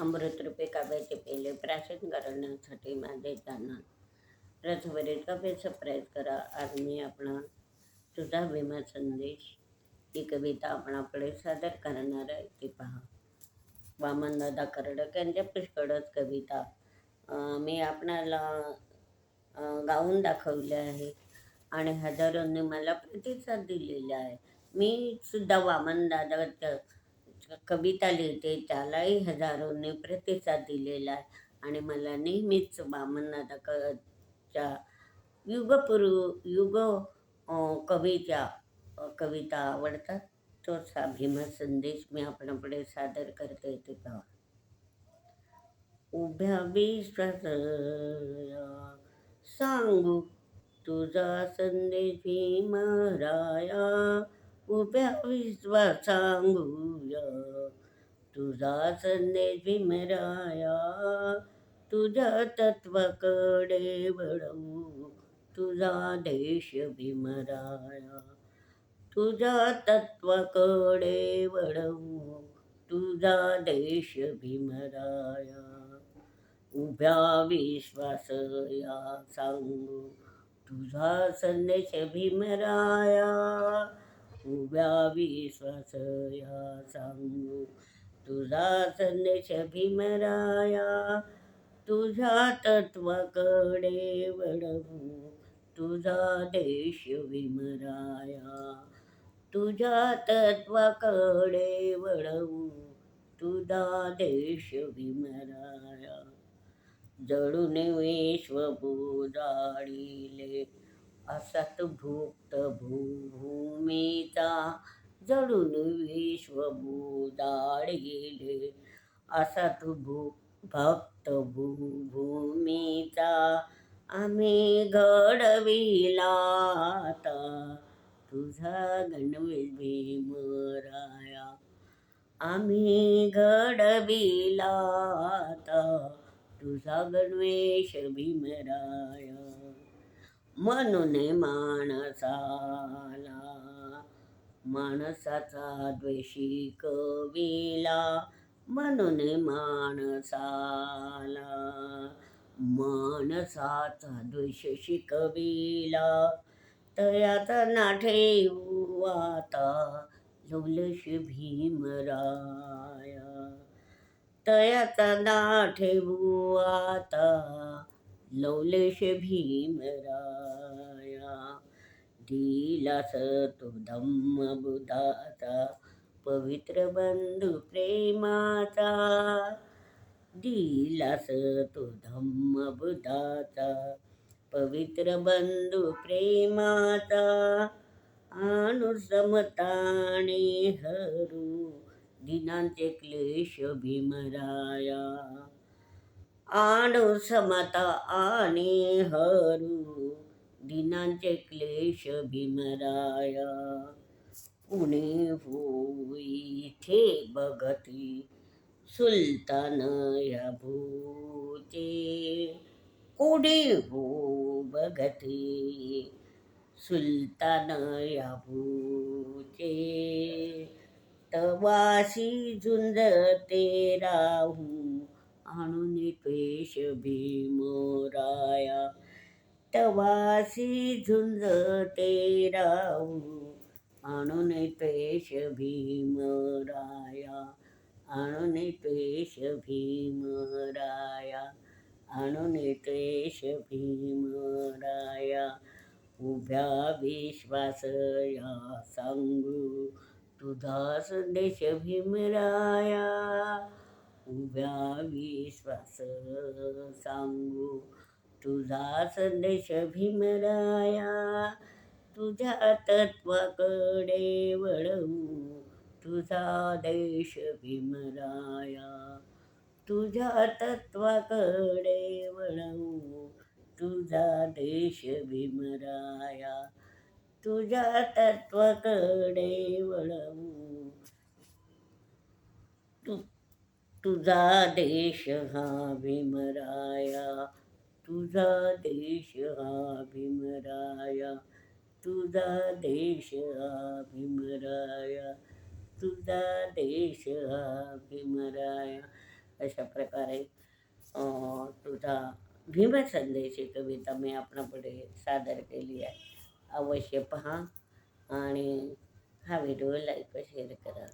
अमृतरूपी काव्याचे पेले प्राशन करण्यासाठी माझे जाणार रथवरील काव्याचा प्रयत्न करा. आज मी आपणा तुझा विमा संदेश ही कविता आपणाकडे सादर करणार आहे ती पहा. वामनदादा कर्डक यांच्या पुष्कळच कविता मी आपणाला गाऊन दाखवले आहे आणि हजारोंनी मला प्रतिसाद दिलेला आहे. मी सुद्धा वामनदादाच्या कविता लिहिते त्यालाही हजारोंनी प्रतिसाद दिलेला आहे. आणि मला नेहमीच वामनदादा क च्या युगपूर्व युग कवीच्या कविता आवडतात. तोच हा भीमा संदेश मी आपणापुढे सादर करते ते पहा. उभ्या विश्वास सांगू तुझा संदेश भीमराया उभ्या विश्वास सांगूया तुझा संदेश भीमराया तुझ्या तत्वाकडे वळवू तुझा देश भीमराया तुझ्या तत्वाकडे वळवू तुझा देश भीमराया उभ्या विश्वास या सांगू तुझा संदेश भीमराया उभ्या विश्वास या सांगू. तुझा संदेश भीमराया तुझ्या तत्वाकडे वळवू. तुझा देश विमराया तुझ्या तत्वाकडे वळवू. तुझा देश विमराया जळून विश्व विश्वभूजाडिले असत भुक्त भूभूमीचा जडून गेले. असत भू भक्त भूभूमीचा आम्ही घडविला आता तुझा गणवेश भीमराया आम्ही घडविला आता तुझा गणवेश भीमराया. म्हणून माणसाला माणसाचा द्वेषी कविला म्हणून माणसाला माणसाचा द्वेष शिकविला तयाचा ना ठेवू आता लवलश भीमराया तयाचा ना ठेवू आता लवलेश भीमराया दिलास तो धम्म बुधाचा पवित्र बंधू प्रेमाचा दिलास तो धम्म बुधाचा पवित्र बंधू प्रेमाचा अनुसमताने हरू दिनांचे क्लेश भीमराया. आणू समता आणि हरू. दिनांचे क्लेश भीमराया. पुणे हो इथे बघती सुलतान या भूते कोणी हो बघती सुलतान या भूते तवासी झुंज ते राहू आणून पेश भीमराया. तवासी झुंज ते राहू आणून पेश भीमराया. आणून पेश भीमराया आणून पेश भीमराया. उभ्या विश्वास या सांगू तुझा संदेश भीमराया. उभ्या विश्वास सांगू तुझा संदेश भीमराया तुझ्या तत्वाकडे वळवू तुझा देश भीमराया तुझ्या तत्वाकडे वळवू तुझा देश भीमराया तुझ्या तत्वाकडे वळवू तु तुझा देश हा भीमराया तुझा देश हा भीमराया तुझा देश हा भीमराया तुझा देश हा भीमराया. अशा प्रकारे तुझा भीम संदेश कविता मी आपणापुढे सादर केली आहे. अवश्य पहा आणि हा व्हिडिओ लाईक व शेअर करा.